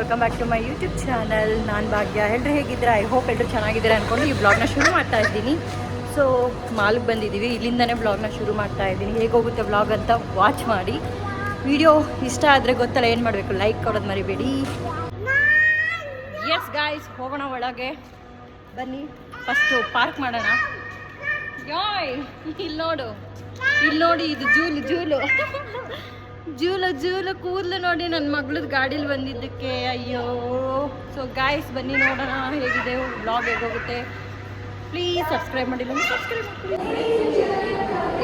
Welcome back to my YouTube channel ನಾನು ಭಾಗ್ಯ. ಎಲ್ಲರೂ ಹೇಗಿದ್ದೀರಾ? ಐ ಹೋಪ್ ಎಲ್ಲರೂ ಚೆನ್ನಾಗಿದ್ದೀರಾ ಅಂದ್ಕೊಂಡು ಈ ಬ್ಲಾಗ್ನ ಶುರು ಮಾಡ್ತಾ ಇದ್ದೀನಿ. ಸೊ ಮಾಲ್ಗೆ ಬಂದಿದ್ದೀವಿ. ಇಲ್ಲಿಂದನೇ ಬ್ಲಾಗ್ನ ಶುರು ಮಾಡ್ತಾ ಇದ್ದೀನಿ. ಹೇಗೆ ಹೋಗುತ್ತೆ ಬ್ಲಾಗ್ ಅಂತ ವಾಚ್ ಮಾಡಿ. ವಿಡಿಯೋ ಇಷ್ಟ ಆದರೆ ಗೊತ್ತಲ್ಲ, ಏನು ಮಾಡಬೇಕು? ಲೈಕ್ ಕೊಡೋದು ಮರಿಬೇಡಿ. ಎಸ್ ಗಾಯ್ಸ್ ಹೋಗೋಣ ಒಳಗೆ. ಬನ್ನಿ. ಫಸ್ಟು ಪಾರ್ಕ್ ಮಾಡೋಣ. ಯಾಯ್ ಇಲ್ಲಿ ನೋಡು. ಇಲ್ಲಿ ನೋಡಿ, ಇದು ಜೂಲು ಜೂಲು. ಜೂಲು, ಜೂಲ ಕೂದಲು ನೋಡಿ ನನ್ನ ಮಗಳದ್ದು ಗಾಡೀಲಿ ಬಂದಿದ್ದಕ್ಕೆ. ಅಯ್ಯೋ. ಸೊ ಗಾಯ್ಸ್ ಬನ್ನಿ ನೋಡೋಣ ಹೇಗಿದೆ ಬ್ಲಾಗ್ ಹೇಗೋಗುತ್ತೆ ಪ್ಲೀಸ್ ಸಬ್ಸ್ಕ್ರೈಬ್ ಮಾಡಿಲ್ಲ ಸಬ್ಸ್ಕ್ರೈಬ್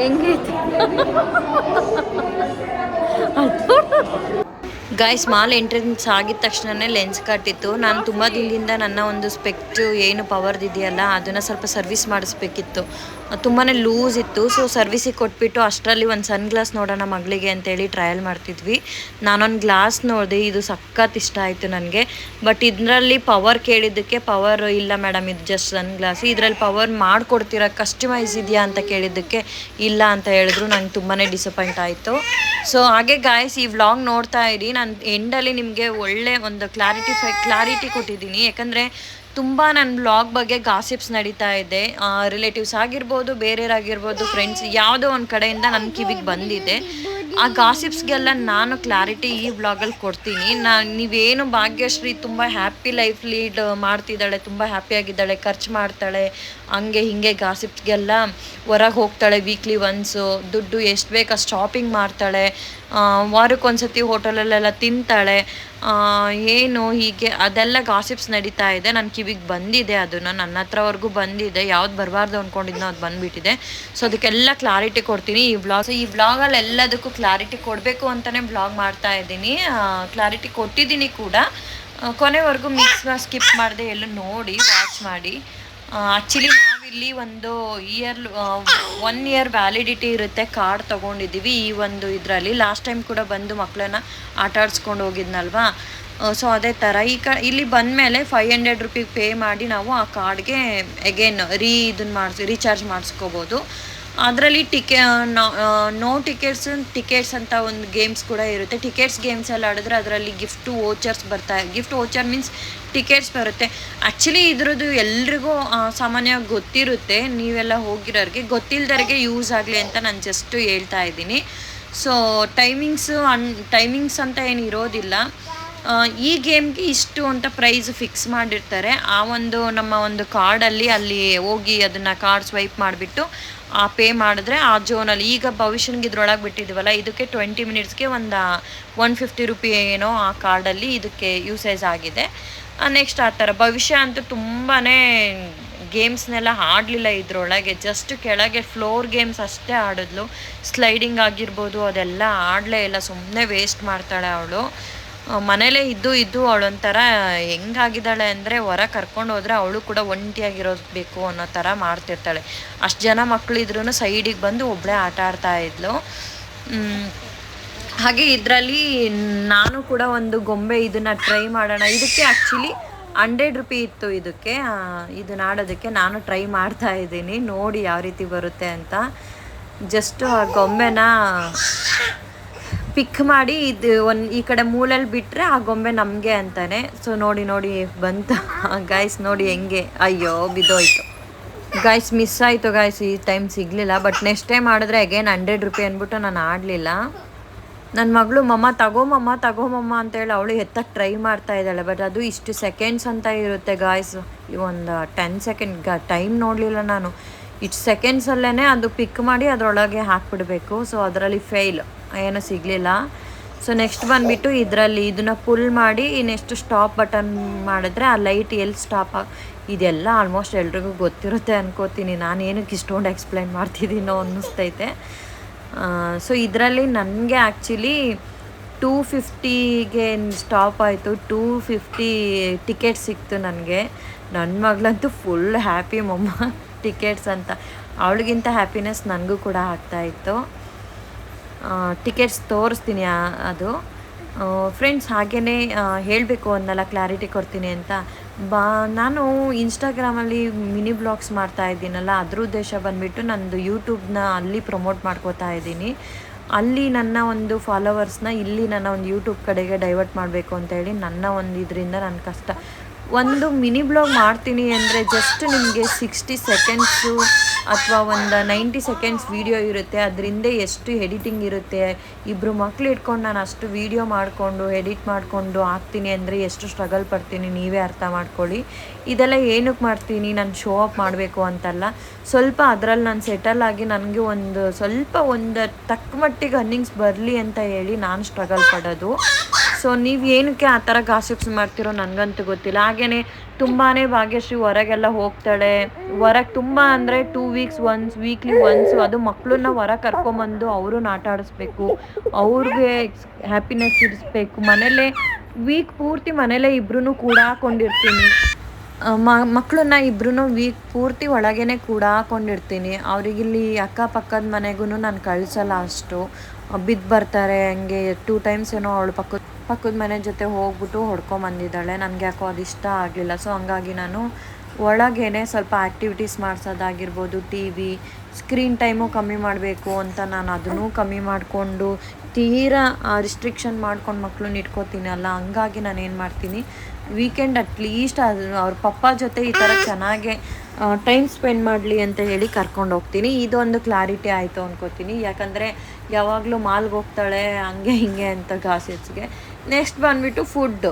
ಹೆಂಗೈತೆ? ಗಾಯ್ಸ್ ಮಾಲ್ ಎಂಟ್ರೆನ್ಸ್ ಆಗಿದ ತಕ್ಷಣನೇ ಲೆನ್ಸ್ ಕಟ್ಟಿತ್ತು ನಾನು ತುಂಬ ದಿನದಿಂದ ನನ್ನ ಒಂದು ಸ್ಪೆಕ್ಟು ಏನು ಪವರ್ ಇದೆಯಲ್ಲ, ಅದನ್ನು ಸ್ವಲ್ಪ ಸರ್ವಿಸ್ ಮಾಡಿಸ್ಬೇಕಿತ್ತು. ತುಂಬಾ ಲೂಸ್ ಇತ್ತು. ಸೊ ಸರ್ವಿಸಿಗೆ ಕೊಟ್ಬಿಟ್ಟು ಅಷ್ಟರಲ್ಲಿ ಒಂದು ಸನ್ ಗ್ಲಾಸ್ ನೋಡೋಣ ಮಗಳಿಗೆ ಅಂತೇಳಿ ಟ್ರಯಲ್ ಮಾಡ್ತಿದ್ವಿ. ನಾನೊಂದು ಗ್ಲಾಸ್ ನೋಡಿದೆ, ಇದು ಸಖತ್ ಇಷ್ಟ ಆಯಿತು ನನಗೆ. ಬಟ್ ಇದರಲ್ಲಿ ಪವರ್ ಕೇಳಿದ್ದಕ್ಕೆ ಪವರ್ ಇಲ್ಲ ಮೇಡಮ್ ಇದು ಜಸ್ಟ್ ಸನ್ ಗ್ಲಾಸ್ ಇದರಲ್ಲಿ ಪವರ್ ಮಾಡಿಕೊಡ್ತೀರಾ ಕಸ್ಟಮೈಸ್ ಇದೆಯಾ ಅಂತ ಕೇಳಿದ್ದಕ್ಕೆ ಇಲ್ಲ ಅಂತ ಹೇಳಿದ್ರು. ನಂಗೆ ತುಂಬಾ ಡಿಸಪಾಯಿಂಟ್ ಆಯಿತು. ಸೊ ಹಾಗೆ ಗಾಯ್ಸ್ ಈ ವ್ಲಾಗ್ ನೋಡ್ತಾ ಇರಿ. ನಾನು ಎಂಡಲ್ಲಿ ನಿಮಗೆ ಒಳ್ಳೆ ಒಂದು ಕ್ಲಾರಿಟಿ ಫೈ ಕ್ಲಾರಿಟಿ ಕೊಟ್ಟಿದ್ದೀನಿ. ಯಾಕಂದರೆ ತುಂಬ ನನ್ನ ಬ್ಲಾಗ್ ಬಗ್ಗೆ ಗಾಸಿಪ್ಸ್ ನಡೀತಾ ಇದೆ. ರಿಲೇಟಿವ್ಸ್ ಆಗಿರ್ಬೋದು, ಬೇರೆಯವರಾಗಿರ್ಬೋದು ಫ್ರೆಂಡ್ಸ್ ಯಾವುದೋ ಒಂದು ಕಡೆಯಿಂದ ನನ್ನ ಕಿವಿಗೆ ಬಂದಿದೆ. ಆ ಗಾಸಿಪ್ಸ್ಗೆಲ್ಲ ನಾನು ಕ್ಲಾರಿಟಿ ಈ ಬ್ಲಾಗಲ್ಲಿ ಕೊಡ್ತೀನಿ. ನಾನು ನೀವೇನು ಭಾಗ್ಯಶ್ರೀ ತುಂಬ ಹ್ಯಾಪಿ ಲೈಫ್ ಲೀಡ್ ಮಾಡ್ತಿದ್ದಾಳೆ, ತುಂಬ ಹ್ಯಾಪಿಯಾಗಿದ್ದಾಳೆ ಖರ್ಚು ಮಾಡ್ತಾಳೆ, ಹಂಗೆ ಹಿಂಗೆ ಗಾಸಿಪ್ಸ್ಗೆಲ್ಲ ಹೊರಗೆ ಹೋಗ್ತಾಳೆ ವೀಕ್ಲಿ ಒನ್ಸು ದುಡ್ಡು ಎಷ್ಟು ಬೇಕು ಅಷ್ಟು ಶಾಪಿಂಗ್ ಮಾಡ್ತಾಳೆ. ವಾರಕ್ಕೊಂದ್ಸತಿ ಹೋಟೆಲಲ್ಲೆಲ್ಲ ತಿಂತಾಳೆ. ಏನು ಹೀಗೆ ಅದೆಲ್ಲ ಗಾಸಿಪ್ಸ್ ನಡೀತಾ ಇದೆ. ನನ್ನ ಕಿವಿಗೆ ಬಂದಿದೆ ಅದನ್ನು. ನನ್ನ ಹತ್ರವರೆಗೂ ಬಂದಿದೆ. ಯಾವ್ದು ಬರಬಾರ್ದು ಅಂದ್ಕೊಂಡಿದ್ನೋ ಅದು ಬಂದುಬಿಟ್ಟಿದೆ. ಸೊ ಅದಕ್ಕೆಲ್ಲ ಕ್ಲಾರಿಟಿ ಕೊಡ್ತೀನಿ. ಈ ಬ್ಲಾಗ್ ಈ ಬ್ಲಾಗಲ್ಲಿ ಎಲ್ಲದಕ್ಕೂ ಕ್ಲಾರಿಟಿ ಕೊಡಬೇಕು ಅಂತಲೇ ಬ್ಲಾಗ್ ಮಾಡ್ತಾ ಇದ್ದೀನಿ. ಕ್ಲಾರಿಟಿ ಕೊಟ್ಟಿದ್ದೀನಿ ಕೂಡ. ಕೊನೆವರೆಗೂ ಮಿಕ್ಸ್ ಸ್ಕಿಪ್ ಮಾಡದೆ ಎಲ್ಲ ನೋಡಿ ವಾಚ್ ಮಾಡಿ. ಆ್ಯಕ್ಚುಲಿ ನಾವಿಲ್ಲಿ ಒಂದು ಇಯರ್ ಒನ್ ಇಯರ್ ವ್ಯಾಲಿಡಿಟಿ ಇರುತ್ತೆ ಕಾರ್ಡ್ ತೊಗೊಂಡಿದ್ದೀವಿ ಈ ಒಂದು ಇದರಲ್ಲಿ. ಲಾಸ್ಟ್ ಟೈಮ್ ಕೂಡ ಬಂದು ಮಕ್ಕಳನ್ನ ಆಟ ಆಡಿಸ್ಕೊಂಡು ಹೋಗಿದ್ನಲ್ವಾ ಸೊ ಅದೇ ಥರ ಈ ಕ, ಇಲ್ಲಿ ಬಂದಮೇಲೆ ಫೈವ್ ಹಂಡ್ರೆಡ್ ರುಪಿ ಪೇ ಮಾಡಿ ನಾವು ಆ ಕಾರ್ಡ್ಗೆ ಎಗೇನ್ ರೀ ಇದನ್ನ ಮಾಡಿಸಿ ರೀಚಾರ್ಜ್ ಮಾಡಿಸ್ಕೋಬೋದು. ಅದರಲ್ಲಿ ಟಿಕೆ ನೋ ಟಿಕೆಟ್ಸ್ ಟಿಕೆಟ್ಸ್ ಅಂತ ಒಂದು ಗೇಮ್ಸ್ ಕೂಡ ಇರುತ್ತೆ. ಟಿಕೆಟ್ಸ್ ಗೇಮ್ಸ್ ಎಲ್ಲ ಆಡಿದ್ರೆ ಅದರಲ್ಲಿ ಗಿಫ್ಟು ವೋಚರ್ಸ್ ಬರ್ತಾ ಗಿಫ್ಟ್ ವೋಚರ್ ಮೀನ್ಸ್ ಟಿಕೆಟ್ಸ್ ಬರುತ್ತೆ. ಆ್ಯಕ್ಚುಲಿ ಇದ್ರದ್ದು ಎಲ್ರಿಗೂ ಸಾಮಾನ್ಯವಾಗಿ ಗೊತ್ತಿರುತ್ತೆ. ನೀವೆಲ್ಲ ಹೋಗಿರೋರಿಗೆ ಗೊತ್ತಿಲ್ಲದವ್ರಿಗೆ ಯೂಸ್ ಆಗಲಿ ಅಂತ ನಾನು ಜಸ್ಟು ಹೇಳ್ತಾ ಇದ್ದೀನಿ. ಸೊ ಟೈಮಿಂಗ್ಸು ಅನ್ ಟೈಮಿಂಗ್ಸ್ ಅಂತ ಏನು ಇರೋದಿಲ್ಲ. ಈ ಗೇಮ್ಗೆ ಇಷ್ಟು ಅಂತ ಪ್ರೈಸ್ ಫಿಕ್ಸ್ ಮಾಡಿರ್ತಾರೆ. ಆ ಒಂದು, ನಮ್ಮ ಒಂದು ಕಾರ್ಡಲ್ಲಿ ಅಲ್ಲಿ ಹೋಗಿ ಅದನ್ನು ಕಾರ್ಡ್ ಸ್ವೈಪ್ ಮಾಡಿಬಿಟ್ಟು, ಆ ಪೇ ಮಾಡಿದ್ರೆ ಆ ಜೋನಲ್ಲಿ ಈಗ ಭವಿಷ್ಯನಿಗೆ ಇದ್ರೊಳಗೆ ಬಿಟ್ಟಿದ್ದೀವಲ್ಲ ಇದಕ್ಕೆ ಟ್ವೆಂಟಿ ಮಿನಿಟ್ಸ್ಗೆ ಒಂದು ಒನ್ ಫಿಫ್ಟಿ ರುಪಿ ಏನೋ ಆ ಕಾರ್ಡಲ್ಲಿ ಇದಕ್ಕೆ ಯೂಸೇಜ್ ಆಗಿದೆ. ನೆಕ್ಸ್ಟ್ ಆ ಥರ. ಭವಿಷ್ಯ ಅಂತೂ ತುಂಬಾ ಗೇಮ್ಸ್ನೆಲ್ಲ ಆಡಲಿಲ್ಲ ಇದ್ರೊಳಗೆ. ಜಸ್ಟ್ ಕೆಳಗೆ ಫ್ಲೋರ್ ಗೇಮ್ಸ್ ಅಷ್ಟೇ ಆಡಿದ್ಲು. ಸ್ಲೈಡಿಂಗ್ ಆಗಿರ್ಬೋದು, ಅದೆಲ್ಲ ಆಡಲೇ ಇಲ್ಲ. ಸುಮ್ಮನೆ ವೇಸ್ಟ್ ಮಾಡ್ತಾಳೆ ಅವಳು. ಮನೇಲೇ ಇದ್ದು ಇದ್ದು ಅವಳೊಂಥರ ಹೆಂಗಾಗಿದ್ದಾಳೆ ಅಂದರೆ ಹೊರ ಕರ್ಕೊಂಡು ಹೋದರೆ ಅವಳು ಕೂಡ ಒಂಟಿಯಾಗಿರೋದು ಬೇಕು ಅನ್ನೋ ಥರ ಮಾಡ್ತಿರ್ತಾಳೆ. ಅಷ್ಟು ಜನ ಮಕ್ಕಳಿದ್ರೂ ಸೈಡಿಗೆ ಬಂದು ಒಬ್ಬಳೇ ಆಟ ಆಡ್ತಾ ಇದ್ಲು. ಹಾಗೆ ಇದರಲ್ಲಿ ನಾನು ಕೂಡ ಒಂದು ಗೊಂಬೆ ಇದನ್ನು ಟ್ರೈ ಮಾಡೋಣ. ಇದಕ್ಕೆ ಆ್ಯಕ್ಚುಲಿ ಹಂಡ್ರೆಡ್ ರುಪಿ ಇತ್ತು ಇದಕ್ಕೆ. ಇದನ್ನ ಆಡೋದಕ್ಕೆ ನಾನು ಟ್ರೈ ಮಾಡ್ತಾ ಇದ್ದೀನಿ. ನೋಡಿ ಯಾವ ರೀತಿ ಬರುತ್ತೆ ಅಂತ. ಜಸ್ಟ್ ಆ ಗೊಂಬೆನ ಪಿಕ್ ಮಾಡಿ ಇದು ಒಂದು ಈ ಕಡೆ ಮೂಲಲ್ಲಿ ಬಿಟ್ಟರೆ ಆ ಗೊಂಬೆ ನಮಗೆ ಅಂತಾನೆ. ಸೊ ನೋಡಿ ನೋಡಿ ಬಂತ. ಗಾಯ್ಸ್ ನೋಡಿ ಹೆಂಗೆ. ಅಯ್ಯೋ, ಬಿದ್ದೋಯ್ತು. ಗಾಯ್ಸ್ ಮಿಸ್ ಆಯಿತು ಗಾಯ್ಸ್ ಈ ಟೈಮ್ ಸಿಗಲಿಲ್ಲ. ಬಟ್ ನೆಕ್ಸ್ಟ್ ಟೈಮ್ ಮಾಡಿದ್ರೆ ಅಗೇನ್ ಹಂಡ್ರೆಡ್ ರುಪಿ ಅಂದ್ಬಿಟ್ಟು ನಾನು ಆಡಲಿಲ್ಲ. ನನ್ನ ಮಗಳು, ಮಮ್ಮ ತಗೋಮಮ್ಮ ತಗೋಮಮ್ಮ ತಗೋ, ಮಮ್ಮ ಅಂತೇಳಿ ಅವಳು ಎತ್ತಕ್ಕೆ ಟ್ರೈ ಮಾಡ್ತಾ ಇದ್ದಾಳೆ. ಬಟ್ ಅದು ಇಷ್ಟು ಸೆಕೆಂಡ್ಸ್ ಅಂತ ಇರುತ್ತೆ ಗಾಯ್ಸ್ ಈ ಒಂದು ಟೆನ್ ಸೆಕೆಂಡ್ ಗ ಟೈಮ್ ನೋಡಲಿಲ್ಲ ನಾನು. ಇಷ್ಟು ಸೆಕೆಂಡ್ಸಲ್ಲೇ ಅದು ಪಿಕ್ ಮಾಡಿ ಅದರೊಳಗೆ ಹಾಕ್ಬಿಡ್ಬೇಕು. ಸೊ ಅದರಲ್ಲಿ ಫೇಲ್ ಏನೂ ಸಿಗಲಿಲ್ಲ. ಸೊ ನೆಕ್ಸ್ಟ್ ಬಂದುಬಿಟ್ಟು ಇದರಲ್ಲಿ ಇದನ್ನು ಪುಲ್ ಮಾಡಿ ನೆಕ್ಸ್ಟ್ ಸ್ಟಾಪ್ ಬಟನ್ ಮಾಡಿದ್ರೆ ಆ ಲೈಟ್ ಎಲ್ಲಿ ಸ್ಟಾಪ್ ಇದೆಲ್ಲ ಆಲ್ಮೋಸ್ಟ್ ಎಲ್ರಿಗೂ ಗೊತ್ತಿರುತ್ತೆ ಅನ್ಕೋತೀನಿ. ನಾನು ಏನಕ್ಕೆ ಇಷ್ಟೊಂದು ಎಕ್ಸ್ಪ್ಲೈನ್ ಮಾಡ್ತಿದ್ದೀನೋ ಅನ್ನಿಸ್ತೈತೆ. ಸೊ ಇದರಲ್ಲಿ ನನಗೆ ಆ್ಯಕ್ಚುಲಿ ಟೂ ಫಿಫ್ಟಿಗೆ ಸ್ಟಾಪ್ ಆಯಿತು. ಟೂ ಫಿಫ್ಟಿ ಟಿಕೆಟ್ ಸಿಕ್ತು ನನಗೆ. ನನ್ನ ಮಗಳಂತೂ ಫುಲ್ ಹ್ಯಾಪಿ ಮಮ್ಮ ಟಿಕೆಟ್ಸ್ ಅಂತ. ಅವಳಿಗಿಂತ ಹ್ಯಾಪಿನೆಸ್ ನನಗೂ ಕೂಡ ಆಗ್ತಾಯಿತ್ತು ಟಿಕೆಟ್ಸ್ ತೋರಿಸ್ತೀನಿ ಅದು. ಫ್ರೆಂಡ್ಸ್ ಹಾಗೆಯೇ ಹೇಳಬೇಕು ಅನ್ನಲ್ಲ ಕ್ಲಾರಿಟಿ ಕೊಡ್ತೀನಿ ಅಂತ. ಬಾ, ನಾನು ಇನ್ಸ್ಟಾಗ್ರಾಮಲ್ಲಿ ಮಿನಿ ಬ್ಲಾಗ್ಸ್ ಮಾಡ್ತಾ ಇದ್ದೀನಲ್ಲ, ಅದ್ರ ಉದ್ದೇಶ ಬಂದುಬಿಟ್ಟು ನಂದು ಯೂಟ್ಯೂಬ್ನ ಅಲ್ಲಿ ಪ್ರಮೋಟ್ ಮಾಡ್ಕೋತಾ ಇದ್ದೀನಿ. ಅಲ್ಲಿ ನನ್ನ ಒಂದು ಫಾಲೋವರ್ಸ್ನ ಇಲ್ಲಿ ನನ್ನ ಒಂದು ಯೂಟ್ಯೂಬ್ ಕಡೆಗೆ ಡೈವರ್ಟ್ ಮಾಡಬೇಕು ಅಂತ ಹೇಳಿ ನನ್ನ ಒಂದು ಇದರಿಂದ ನನ್ನ ಕಷ್ಟ. ಒಂದು ಮಿನಿ ಬ್ಲಾಗ್ ಮಾಡ್ತೀನಿ ಅಂದರೆ ಜಸ್ಟ್ ನಿಮಗೆ ಸಿಕ್ಸ್ಟಿ ಸೆಕೆಂಡ್ಸು ಅಥವಾ ಒಂದು ನೈಂಟಿ ಸೆಕೆಂಡ್ಸ್ ವೀಡಿಯೋ ಇರುತ್ತೆ ಅದರಿಂದ ಎಷ್ಟು ಎಡಿಟಿಂಗ್ ಇರುತ್ತೆ ಇಬ್ಬರು ಮಕ್ಳು ಇಟ್ಕೊಂಡು ನಾನು ಅಷ್ಟು ವೀಡಿಯೋ ಮಾಡಿಕೊಂಡು ಎಡಿಟ್ ಮಾಡಿಕೊಂಡು ಹಾಕ್ತೀನಿ ಅಂದರೆ ಎಷ್ಟು ಸ್ಟ್ರಗಲ್ ಪಡ್ತೀನಿ ನೀವೇ ಅರ್ಥ ಮಾಡ್ಕೊಳ್ಳಿ. ಇದೆಲ್ಲ ಏನಕ್ಕೆ ಮಾಡ್ತೀನಿ, ನಾನು ಶೋ ಅಪ್ ಮಾಡಬೇಕು ಅಂತಲ್ಲ. ಸ್ವಲ್ಪ ಅದರಲ್ಲಿ ನಾನು ಸೆಟಲ್ ಆಗಿ ನನಗೆ ಒಂದು ಸ್ವಲ್ಪ ಒಂದು ತಕ್ಕ ಮಟ್ಟಿಗೆ ಅರ್ನಿಂಗ್ಸ್ ಬರಲಿ ಅಂತ ಹೇಳಿ ನಾನು ಸ್ಟ್ರಗಲ್ ಪಡೋದು. ಸೊ ನೀವು ಏನಕ್ಕೆ ಆ ಥರ ಗಾಸಿಪ್ಸ್ ಮಾಡ್ತಿರೋ ನನಗಂತೂ ಗೊತ್ತಿಲ್ಲ. ಹಾಗೆಯೇ ತುಂಬಾ ಭಾಗ್ಯಶ್ರೀ ಹೊರಗೆಲ್ಲ ಹೋಗ್ತಾಳೆ. ಹೊರಗೆ ತುಂಬ ಅಂದರೆ two weeks once weekly once ಅದು ಮಕ್ಕಳನ್ನ ಹೊರ ಕರ್ಕೊಂಬಂದು ಅವ್ರನ್ನ ಆಟ ಆಡಿಸ್ಬೇಕು. ಅವ್ರಿಗೆ ಹ್ಯಾಪಿನೆಸ್ ಇರಿಸ್ಬೇಕು ಮನೇಲೇ ವೀಕ್ ಪೂರ್ತಿ ಮನೇಲೇ ಇಬ್ರು ಕೂಡ ಹಾಕೊಂಡಿರ್ತೀನಿ. ಮಕ್ಕಳನ್ನ ಇಬ್ಬರೂ ವೀಕ್ ಪೂರ್ತಿ ಒಳಗೇನೆ ಕೂಡ ಹಾಕೊಂಡಿರ್ತೀನಿ. ಅವರಿಗಿಲ್ಲಿ ಅಕ್ಕಪಕ್ಕದ ಮನೆಗೂ ನಾನು ಕಳಿಸಲ್ಲ ಅಷ್ಟು. ಬಿದ್ದು ಬರ್ತಾರೆ, ಹಂಗೆ ಟೂ ಟೈಮ್ಸ್ ಏನೋ ಅವಳು ಪಕ್ಕದ ಪಕ್ಕದ ಮನೆ ಜೊತೆ ಹೋಗ್ಬಿಟ್ಟು ಹೊಡ್ಕೊಂಬಂದಿದ್ದಾಳೆ ನನಗೆ ಯಾಕೋ ಅದು ಇಷ್ಟ ಆಗಲಿಲ್ಲ ಸೊ, ಹಂಗಾಗಿ ನಾನು ಒಳಗೇನೆ ಸ್ವಲ್ಪ ಆ್ಯಕ್ಟಿವಿಟೀಸ್ ಮಾಡಿಸೋದಾಗಿರ್ಬೋದು, ಟಿ ವಿ ಸ್ಕ್ರೀನ್ ಟೈಮು ಕಮ್ಮಿ ಮಾಡಬೇಕು ಅಂತ ನಾನು ಅದನ್ನು ಕಮ್ಮಿ ಮಾಡಿಕೊಂಡು ತೀರಾ ರಿಸ್ಟ್ರಿಕ್ಷನ್ ಮಾಡ್ಕೊಂಡು ಮಕ್ಕಳನ್ನ ಇಟ್ಕೋತೀನಲ್ಲ ಹಂಗಾಗಿ ನಾನು ಏನು ಮಾಡ್ತೀನಿ ವೀಕೆಂಡ್ ಅಟ್ಲೀಸ್ಟ್ ಅದು, ಅವ್ರ ಪಪ್ಪ ಜೊತೆ ಈ ಥರ ಚೆನ್ನಾಗೆ ಟೈಮ್ ಸ್ಪೆಂಡ್ ಮಾಡಲಿ ಅಂತ ಹೇಳಿ ಕರ್ಕೊಂಡು ಹೋಗ್ತೀನಿ. ಇದೊಂದು ಕ್ಲಾರಿಟಿ ಆಯಿತು ಅಂದ್ಕೋತೀನಿ ಯಾಕಂದರೆ ಯಾವಾಗಲೂ ಮಾಲ್ಗೆ ಹೋಗ್ತಾಳೆ, ಹಂಗೆ ಹಿಂಗೆ ಅಂತ ಗಾಸಿಪ್ಸ್ಗೆ ನೆಕ್ಸ್ಟ್ ಬಂದುಬಿಟ್ಟು ಫುಡ್ಡು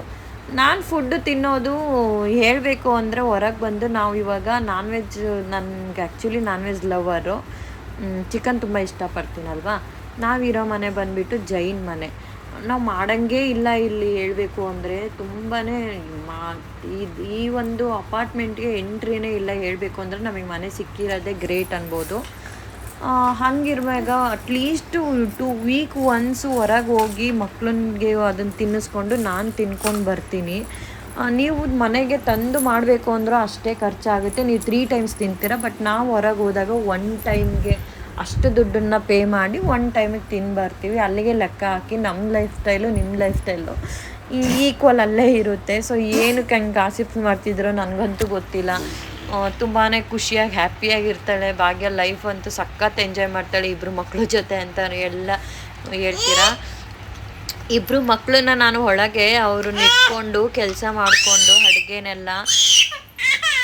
ನಾನು ಫುಡ್ಡು ತಿನ್ನೋದು ಹೇಳಬೇಕು ಅಂದರೆ ಹೊರಗೆ ಬಂದು ನಾವು ಇವಾಗ ನಾನ್ ವೆಜ್ ನನಗೆ actually non veg lover chicken ತುಂಬ ಇಷ್ಟಪಡ್ತೀನಲ್ವಾ? ನಾವಿರೋ ಮನೆ ಬಂದುಬಿಟ್ಟು ಜೈನ್ ಮನೆ. ನಾವು ಮಾಡಂಗೇ ಇಲ್ಲ ಇಲ್ಲಿ ಹೇಳಬೇಕು ಅಂದರೆ ತುಂಬಾ ಮಾ ಇದು ಈ ಒಂದು ಅಪಾರ್ಟ್ಮೆಂಟ್ಗೆ ಎಂಟ್ರಿನೇ ಇಲ್ಲ ಹೇಳಬೇಕು ಅಂದರೆ ನಮಗೆ ಮನೆ ಸಿಕ್ಕಿರೋದೇ ಗ್ರೇಟ್ ಅನ್ಬೋದು. ಹಂಗಿರುವಾಗ at least two week once ಹೊರಗೆ ಹೋಗಿ ಮಕ್ಳಿಗೆ ಅದನ್ನು ತಿನ್ನಿಸ್ಕೊಂಡು ನಾನು ತಿನ್ಕೊಂಡು ಬರ್ತೀನಿ. ನೀವು ಮನೆಗೆ ತಂದು ಮಾಡಬೇಕು ಅಂದರೂ ಅಷ್ಟೇ ಖರ್ಚಾಗುತ್ತೆ. ನೀವು ತ್ರೀ ಟೈಮ್ಸ್ ತಿಂತೀರ ಬಟ್ ನಾವು ಹೊರಗೆ ಹೋದಾಗ ಒನ್ ಟೈಮ್ಗೆ ಅಷ್ಟು ದುಡ್ಡನ್ನು ಪೇ ಮಾಡಿ ಒನ್ ಟೈಮಿಗೆ ತಿಂದು ಬರ್ತೀವಿ. ಅಲ್ಲಿಗೆ ಲೆಕ್ಕ ಹಾಕಿ ನಮ್ಮ ಲೈಫ್ ಸ್ಟೈಲು ನಿಮ್ಮ ಲೈಫ್ ಸ್ಟೈಲು ಈಕ್ವಲ್ ಅಲ್ಲೇ ಇರುತ್ತೆ. ಸೊ ಏನಕ್ಕೆ ಹಂಗೆ ಗಾಸಿಪ್ಸ್ ಮಾಡ್ತಿದ್ರೋ ನನಗಂತೂ ಗೊತ್ತಿಲ್ಲ. ತುಂಬಾ ಖುಷಿಯಾಗಿ ಹ್ಯಾಪಿಯಾಗಿರ್ತಾಳೆ ಭಾಗ್ಯ ಲೈಫ್ ಅಂತೂ ಸಖತ್ ಎಂಜಾಯ್ ಮಾಡ್ತಾಳೆ ಇಬ್ಬರು ಮಕ್ಕಳ ಜೊತೆ ಅಂತ ಎಲ್ಲ ಹೇಳ್ತೀರಾ? ಇಬ್ಬರು ಮಕ್ಕಳನ್ನ ನಾನು ಒಳಗೆ ಅವ್ರನ್ನ ಇಟ್ಕೊಂಡು ಕೆಲಸ ಮಾಡಿಕೊಂಡು ಅಡುಗೆನೆಲ್ಲ.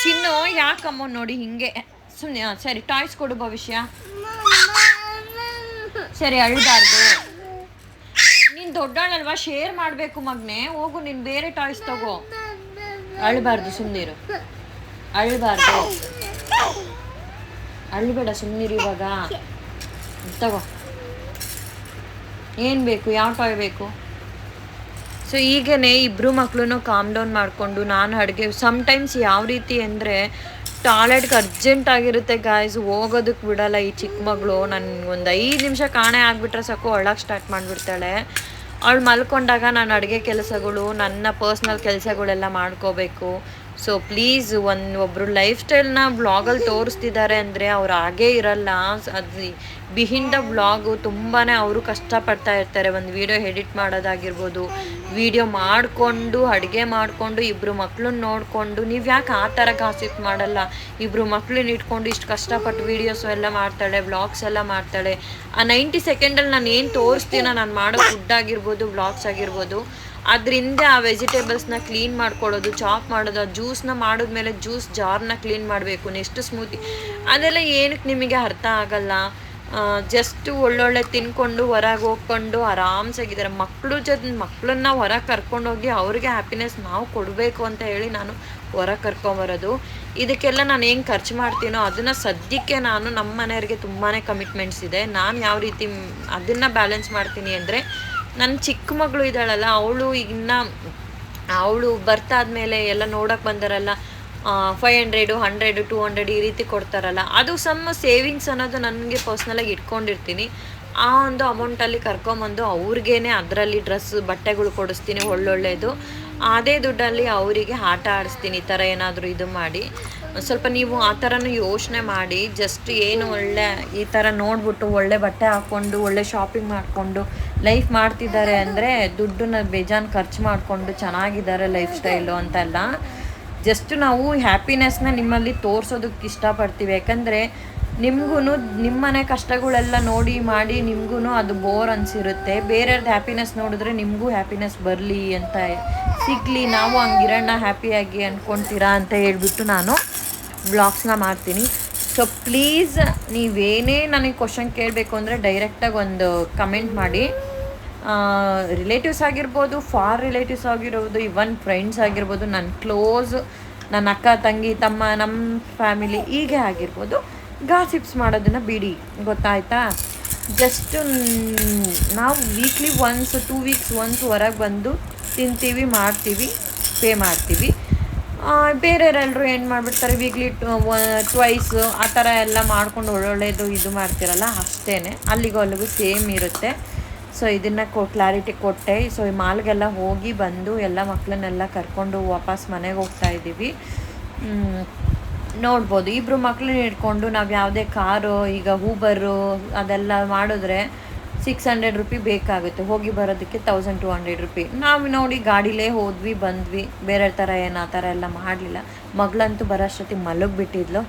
ಚಿನ್ನು, ಯಾಕಮ್ಮ ನೋಡಿ ಹಿಂಗೆ? ಸುಮ್ಮನೆ ಸರಿ ಟಾಯ್ಸ್ ಕೊಡು ಭವಿಷ್ಯ. ಸರಿ ಅಳ್ಬಾರ್ದು. ನೀನು ದೊಡ್ಡವಳಲ್ವಾ ಶೇರ್ ಮಾಡಬೇಕು ಮಗ್ನೆ. ಹೋಗು ನೀನು ಬೇರೆ ಟಾಯ್ಸ್ ತಗೋ. ಅಳ್ಬಾರ್ದು ಸುಮ್ಮನಿರು ಅಳ್ಬಾರ್ದು. ಅಳ್ಬೇಡ ಸುಮ್ಮನಿರು ಇವಾಗ. ತಗೋ. ಏನು ಬೇಕು? ಯಾವ ಟಾಯ್ ಬೇಕು? ಸೊ ಈಗನೇ ಇಬ್ಬರು ಮಕ್ಕಳೂ ಕಾಮ್ ಡೌನ್ ಮಾಡಿಕೊಂಡು ನಾನು ಅಡುಗೆ ಸಮ್ಟೈಮ್ಸ್ ಯಾವ ರೀತಿ ಅಂದರೆ ಟಾಯ್ಲೆಟ್ಗೆ ಅರ್ಜೆಂಟ್ ಆಗಿರುತ್ತೆ ಗಾಯ್ಸ್ ಹೋಗೋದಕ್ಕೆ ಬಿಡಲ್ಲ ಈ ಚಿಕ್ಕ ಮಗಳು. ಒಂದು ಐದು ನಿಮಿಷ ಕಾಣೆ ಆಗಿಬಿಟ್ರೆ ಸಾಕು ಒಳಗೆ ಸ್ಟಾರ್ಟ್ ಮಾಡಿಬಿಡ್ತಾಳೆ. ಅವಳು ಮಲ್ಕೊಂಡಾಗ ನಾನು ಅಡುಗೆ ಕೆಲಸಗಳು, ನನ್ನ ಪರ್ಸ್ನಲ್ ಕೆಲಸಗಳೆಲ್ಲ ಮಾಡ್ಕೋಬೇಕು. ಸೊ ಪ್ಲೀಸ್ ಒಂದು ಒಬ್ಬರು ಲೈಫ್ ಸ್ಟೈಲ್ನ ಬ್ಲಾಗಲ್ಲಿ ತೋರಿಸ್ತಿದ್ದಾರೆ ಅಂದರೆ ಅವ್ರು ಹಾಗೇ ಇರಲ್ಲ. ಅದು ಬಿಹಿಂಡ್ ದ ಬ್ಲಾಗು ತುಂಬಾ ಅವರು ಕಷ್ಟಪಡ್ತಾ ಇರ್ತಾರೆ. ಒಂದು ವೀಡಿಯೋ ಎಡಿಟ್ ಮಾಡೋದಾಗಿರ್ಬೋದು ವೀಡಿಯೋ ಮಾಡಿಕೊಂಡು, ಅಡುಗೆ ಮಾಡಿಕೊಂಡು ಇಬ್ಬರು ಮಕ್ಕಳನ್ನ ನೋಡಿಕೊಂಡು, ನೀವು ಯಾಕೆ ಆ ಥರ ಗಾಸಿಪ್ ಮಾಡಲ್ಲ? ಇಬ್ಬರು ಮಕ್ಳನ್ನ ಇಟ್ಕೊಂಡು ಇಷ್ಟು ಕಷ್ಟಪಟ್ಟು ವೀಡಿಯೋಸು ಎಲ್ಲ ಮಾಡ್ತಾಳೆ ಬ್ಲಾಗ್ಸ್ ಎಲ್ಲ ಮಾಡ್ತಾಳೆ. ಆ ನೈಂಟಿ ಸೆಕೆಂಡಲ್ಲಿ ನಾನು ಏನು ತೋರಿಸ್ತೀನೋ, ನಾನು ಮಾಡೋ ಫುಡ್ ಆಗಿರ್ಬೋದು ಬ್ಲಾಗ್ಸ್ ಆಗಿರ್ಬೋದು ಅದರಿಂದ ಆ ವೆಜಿಟೇಬಲ್ಸ್ನ ಕ್ಲೀನ್ ಮಾಡ್ಕೊಳ್ಳೋದು ಚಾಪ್ ಮಾಡೋದು, ಆ ಜ್ಯೂಸ್ನ ಮಾಡಿದ್ಮೇಲೆ ಜ್ಯೂಸ್ ಜಾರ್ನ ಕ್ಲೀನ್ ಮಾಡಬೇಕು ನೆಕ್ಸ್ಟ್ ಸ್ಮೂತಿ ಅದೆಲ್ಲ ಏನಕ್ಕೆ ನಿಮಗೆ ಅರ್ಥ ಆಗಲ್ಲ? ಜಸ್ಟ್ ಒಳ್ಳೊಳ್ಳೆ ತಿನ್ಕೊಂಡು, ಹೊರಗೆ ಹೋಗ್ಕೊಂಡು ಆರಾಮ್ಸಾಗಿದ್ದಾರೆ. ಮಕ್ಕಳು ಜೊತೆ ಮಕ್ಕಳನ್ನ ಹೊರಗೆ ಕರ್ಕೊಂಡೋಗಿ ಅವ್ರಿಗೆ ಹ್ಯಾಪಿನೆಸ್ ನಾವು ಕೊಡಬೇಕು ಅಂತ ಹೇಳಿ ನಾನು ಹೊರಗೆ ಕರ್ಕೊಂಬರೋದು ಇದಕ್ಕೆಲ್ಲ ನಾನು ಏನು ಖರ್ಚು ಮಾಡ್ತೀನೋ ಅದನ್ನು ಸದ್ಯಕ್ಕೆ ನಾನು ನಮ್ಮ ಮನೆಯವ್ರಿಗೆ ತುಂಬಾ ಕಮಿಟ್ಮೆಂಟ್ಸ್ ಇದೆ. ನಾನು ಯಾವ ರೀತಿ ಅದನ್ನು ಬ್ಯಾಲೆನ್ಸ್ ಮಾಡ್ತೀನಿ ಅಂದರೆ ನನ್ನ ಚಿಕ್ಕ ಮಗಳು ಇದ್ದಾಳಲ್ಲ, ಅವಳು ಇನ್ನು, ಅವಳು ಬರ್ತಾದ್ಮೇಲೆ ಎಲ್ಲ ನೋಡೋಕೆ ಬಂದಾರಲ್ಲ five hundred hundred two hundred ಈ ರೀತಿ ಕೊಡ್ತಾರಲ್ಲ, ಅದು ಸಮ್ ಸೇವಿಂಗ್ಸ್ ಅನ್ನೋದು ನನಗೆ ಪರ್ಸ್ನಲಾಗಿ ಇಟ್ಕೊಂಡಿರ್ತೀನಿ. ಆ ಒಂದು ಅಮೌಂಟಲ್ಲಿ ಕರ್ಕೊಂಬಂದು ಅವ್ರಿಗೇನೆ ಅದರಲ್ಲಿ ಡ್ರೆಸ್ ಬಟ್ಟೆಗಳು ಕೊಡಿಸ್ತೀನಿ ಒಳ್ಳೊಳ್ಳೆಯದು ಅದೇ ದುಡ್ಡಲ್ಲಿ ಅವರಿಗೆ ಆಟ ಆಡಿಸ್ತೀನಿ, ಈ ಥರ ಏನಾದರೂ ಇದು ಮಾಡಿ. ಸ್ವಲ್ಪ ನೀವು ಆ ಥರನೂ ಯೋಚನೆ ಮಾಡಿ ಜಸ್ಟ್ ಏನು ಒಳ್ಳೆ ಈ ಥರ ನೋಡ್ಬಿಟ್ಟು ಒಳ್ಳೆ ಬಟ್ಟೆ ಹಾಕ್ಕೊಂಡು, ಒಳ್ಳೆ ಶಾಪಿಂಗ್ ಮಾಡಿಕೊಂಡು ಲೈಫ್ ಮಾಡ್ತಿದ್ದಾರೆ ಅಂದರೆ ದುಡ್ಡನ್ನ ಬೇಜಾನ್ ಖರ್ಚು ಮಾಡಿಕೊಂಡು ಚೆನ್ನಾಗಿದ್ದಾರೆ ಲೈಫ್ ಸ್ಟೈಲು ಅಂತೆಲ್ಲ. ಜಸ್ಟ್ ನಾವು ಹ್ಯಾಪಿನೆಸ್ನ ನಿಮ್ಮಲ್ಲಿ ತೋರಿಸೋದಕ್ಕೆ ಇಷ್ಟಪಡ್ತೀವಿ. ಯಾಕಂದರೆ ನಿಮ್ಗೂ ನಿಮ್ಮನೆ ಕಷ್ಟಗಳೆಲ್ಲ ನೋಡಿ ಮಾಡಿ ನಿಮಗೂ ಅದು ಬೋರ್ ಅನಿಸಿರುತ್ತೆ. ಬೇರೆಯವ್ರದ್ದು ಹ್ಯಾಪಿನೆಸ್ ನೋಡಿದ್ರೆ ನಿಮಗೂ ಹ್ಯಾಪಿನೆಸ್ ಬರಲಿ ಅಂತ ಸಿಗಲಿ, ನಾವು ಹಂಗಿರೋಣ ಹ್ಯಾಪಿಯಾಗಿ ಅಂದ್ಕೊತೀರಾ ಅಂತ ಹೇಳ್ಬಿಟ್ಟು ನಾನು ಬ್ಲಾಗ್ಸ್ನ ಮಾಡ್ತೀನಿ. ಸೊ ಪ್ಲೀಸ್ ನೀವೇನೇ ನನಗೆ ಕ್ವಶನ್ ಕೇಳಬೇಕು ಅಂದರೆ ಡೈರೆಕ್ಟಾಗಿ ಒಂದು ಕಮೆಂಟ್ ಮಾಡಿ. ರಿಲೇಟಿವ್ಸ್ ಆಗಿರ್ಬೋದು ಫಾರ್ ರಿಲೇಟಿವ್ಸ್ ಆಗಿರ್ಬೋದು ಇವನ್ ಫ್ರೆಂಡ್ಸ್ ಆಗಿರ್ಬೋದು ನನ್ನ ಕ್ಲೋಸ್ ನನ್ನ ಅಕ್ಕ, ತಂಗಿ, ತಮ್ಮ ನಮ್ಮ ಫ್ಯಾಮಿಲಿ ಹೀಗೆ ಆಗಿರ್ಬೋದು ಗಾಸಿಪ್ಸ್ ಮಾಡೋದನ್ನು ಬಿಡಿ, ಗೊತ್ತಾಯ್ತಾ? ಜಸ್ಟ್ ನಾವು weekly once two weeks once ಹೊರಗೆ ಬಂದು ತಿಂತೀವಿ, ಮಾಡ್ತೀವಿ ಪೇ ಮಾಡ್ತೀವಿ. ಬೇರೆಯವರೆಲ್ಲರೂ ಏನು ಮಾಡಿಬಿಡ್ತಾರೆ ವೀಕ್ಲಿ ಟ್ವೈಸ್ ಆ ಥರ ಎಲ್ಲ ಮಾಡ್ಕೊಂಡು ಒಳ್ಳೊಳ್ಳೆಯದು ಇದು ಮಾಡ್ತಿರಲ್ಲ ಅಷ್ಟೇ ಅಲ್ಲಿಗೂ ಅಲ್ಲಿಗೂ ಸೇಮ್ ಇರುತ್ತೆ. ಸೊ ಇದನ್ನು ಕೊ ಕ್ಲಾರಿಟಿ ಕೊಟ್ಟೆ. ಸೊ ಈ ಮಾಲ್ಗೆಲ್ಲ ಹೋಗಿ ಬಂದು ಎಲ್ಲ ಮಕ್ಕಳನ್ನೆಲ್ಲ ಕರ್ಕೊಂಡು ವಾಪಸ್ ಮನೆಗೆ ಹೋಗ್ತಾ ಇದ್ದೀವಿ. ನೋಡ್ಬೋದು. ಇಬ್ಬರು ಮಕ್ಕಳನ್ನ ಹಿಡ್ಕೊಂಡು ನಾವು ಯಾವುದೇ ಕಾರು, ಈಗ ಊಬರು ಅದೆಲ್ಲ ಮಾಡಿದ್ರೆ ಸಿಕ್ಸ್ ಹಂಡ್ರೆಡ್ ರುಪಿ ಬೇಕಾಗುತ್ತೆ. ಹೋಗಿ ಬರೋದಕ್ಕೆ ತೌಸಂಡ್ ಟು ಹಂಡ್ರೆಡ್ ರುಪಿ. ನಾವು ನೋಡಿ ಗಾಡಿಲೇ ಹೋದ್ವಿ, ಬಂದ್ವಿ. ಬೇರೆ ಥರ ಏನು ಆ ಥರ ಎಲ್ಲ ಮಾಡಲಿಲ್ಲ. ಮಗಳಂತೂ ಬರೋ ಅಷ್ಟೊತ್ತಿಗೆ ಮಲಗಿಬಿಟ್ಟಿದ್ಲು.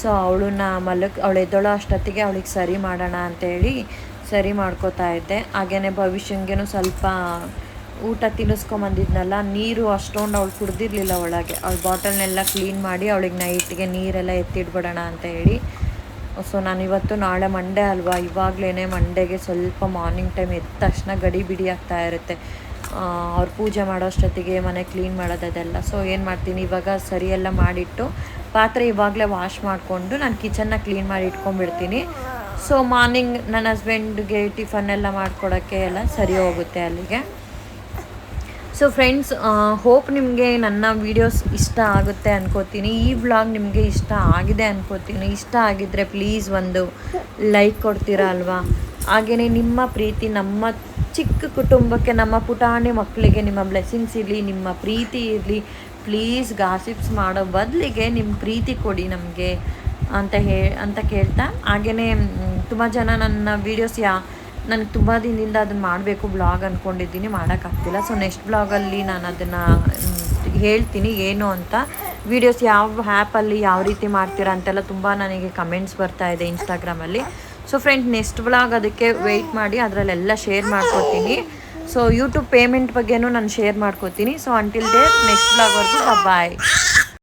ಸೊ ಅವಳನ್ನ ಮಲಗ್, ಅವಳು ಎದ್ದೊಳೋ ಅಷ್ಟೊತ್ತಿಗೆ ಅವಳಿಗೆ ಸರಿ ಮಾಡೋಣ ಅಂತೇಳಿ ಸರಿ ಮಾಡ್ಕೋತಾ ಇದ್ದೆ. ಹಾಗೇನೆ ಭವಿಷ್ಯಂಗೇನು ಸ್ವಲ್ಪ ಊಟ ತಿನ್ನಿಸ್ಕೊಂಬಂದಿದ್ನಲ್ಲ, ನೀರು ಅಷ್ಟೊಂದು ಅವಳು ಕುಡ್ದಿರಲಿಲ್ಲ ಒಳಗೆ. ಅವಳ ಬಾಟಲ್ನೆಲ್ಲ ಕ್ಲೀನ್ ಮಾಡಿ ಅವಳಿಗೆ ನೈಟ್ಗೆ ನೀರೆಲ್ಲ ಎತ್ತಿಡ್ಬಿಡೋಣ ಅಂತ ಹೇಳಿ ಸೊ ನಾನು ಇವತ್ತು ನಾಳೆ ಮಂಡೇ ಅಲ್ವಾ? ಇವಾಗಲೇ ಮಂಡೇಗೆ ಸ್ವಲ್ಪ ಮಾರ್ನಿಂಗ್ ಟೈಮ್ ಎದ್ದ ತಕ್ಷಣ ಗಡಿ ಬಿಡಿ ಆಗ್ತಾ ಇರುತ್ತೆ. ಅವ್ರು ಪೂಜೆ ಮಾಡೋ ಅಷ್ಟೊತ್ತಿಗೆ ಮನೆ ಕ್ಲೀನ್ ಮಾಡೋದು ಅದೆಲ್ಲ. ಸೊ ಏನು ಮಾಡ್ತೀನಿ? ಇವಾಗ ಸರಿಯೆಲ್ಲ ಮಾಡಿಟ್ಟು ಪಾತ್ರೆ ಇವಾಗಲೇ ವಾಶ್ ಮಾಡಿಕೊಂಡು ನಾನು ಕಿಚನ್ನ ಕ್ಲೀನ್ ಮಾಡಿ ಇಟ್ಕೊಂಡ್ಬಿಡ್ತೀನಿ. ಸೊ ಮಾರ್ನಿಂಗ್ ನನ್ನ ಹಸ್ಬೆಂಡ್ಗೆ ಟಿಫನ್ ಎಲ್ಲ ಮಾಡ್ಕೊಡೋಕ್ಕೆ ಎಲ್ಲ ಸರಿ ಹೋಗುತ್ತೆ ಅಲ್ಲಿಗೆ. ಸೊ ಫ್ರೆಂಡ್ಸ್ ಹೋಪ್ ನಿಮಗೆ ನನ್ನ ವೀಡಿಯೋಸ್ ಇಷ್ಟ ಆಗುತ್ತೆ ಅನ್ಕೋತೀನಿ. ಈ ವ್ಲಾಗ್ ನಿಮಗೆ ಇಷ್ಟ ಆಗಿದೆ ಅನ್ಕೋತೀನಿ. ಇಷ್ಟ ಆಗಿದ್ದರೆ ಪ್ಲೀಸ್ ಒಂದು ಲೈಕ್ ಕೊಡ್ತೀರಾ ಅಲ್ವಾ? ಹಾಗೆಯೇ ನಿಮ್ಮ ಪ್ರೀತಿ ನಮ್ಮ ಚಿಕ್ಕ ಕುಟುಂಬಕ್ಕೆ, ನಮ್ಮ ಪುಟಾಣಿ ಮಕ್ಕಳಿಗೆ ನಿಮ್ಮ ಬ್ಲೆಸ್ಸಿಂಗ್ಸ್ ಇರಲಿ, ನಿಮ್ಮ ಪ್ರೀತಿ ಇರಲಿ ಪ್ಲೀಸ್ ಗಾಸಿಪ್ಸ್ ಮಾಡೋ ಬದಲಿಗೆ ನಿಮ್ಮ ಪ್ರೀತಿ ಕೊಡಿ ನಮಗೆ ಅಂತ ಹೇ, ಅಂತ ಕೇಳ್ತಾ. ಹಾಗೆಯೇ ತುಂಬ ಜನ ನನ್ನ ವೀಡಿಯೋಸ್ ಯಾ ನನಗೆ ತುಂಬ ದಿನದಿಂದ ಅದನ್ನು ಮಾಡಬೇಕು ಬ್ಲಾಗ್ ಅಂದ್ಕೊಂಡಿದ್ದೀನಿ ಮಾಡೋಕ್ಕಾಗ್ತಿಲ್ಲ. ಸೊ ನೆಕ್ಸ್ಟ್ ಬ್ಲಾಗಲ್ಲಿ ನಾನು ಅದನ್ನು ಹೇಳ್ತೀನಿ ಏನು ಅಂತ. ವೀಡಿಯೋಸ್ ಯಾವ ಆ್ಯಪಲ್ಲಿ ಯಾವ ರೀತಿ ಮಾಡ್ತೀರಾ ಅಂತೆಲ್ಲ ತುಂಬ ನನಗೆ ಕಮೆಂಟ್ಸ್ ಬರ್ತಾ ಇದೆ ಇನ್ಸ್ಟಾಗ್ರಾಮಲ್ಲಿ ಸೊ ಫ್ರೆಂಡ್ ನೆಕ್ಸ್ಟ್ ಬ್ಲಾಗ್ ಅದಕ್ಕೆ ವೆಯ್ಟ್ ಮಾಡಿ, ಅದರಲ್ಲೆಲ್ಲ ಶೇರ್ ಮಾಡ್ಕೊತೀನಿ ಸೊ ಯೂಟ್ಯೂಬ್ ಪೇಮೆಂಟ್ ಬಗ್ಗೆನೂ ನಾನು ಶೇರ್ ಮಾಡ್ಕೋತೀನಿ ಸೊ ಅಂಟಿಲ್ ಡೇ ನೆಕ್ಸ್ಟ್ ಬ್ಲಾಗ್ವರೆಗೂ ಬಾಯ್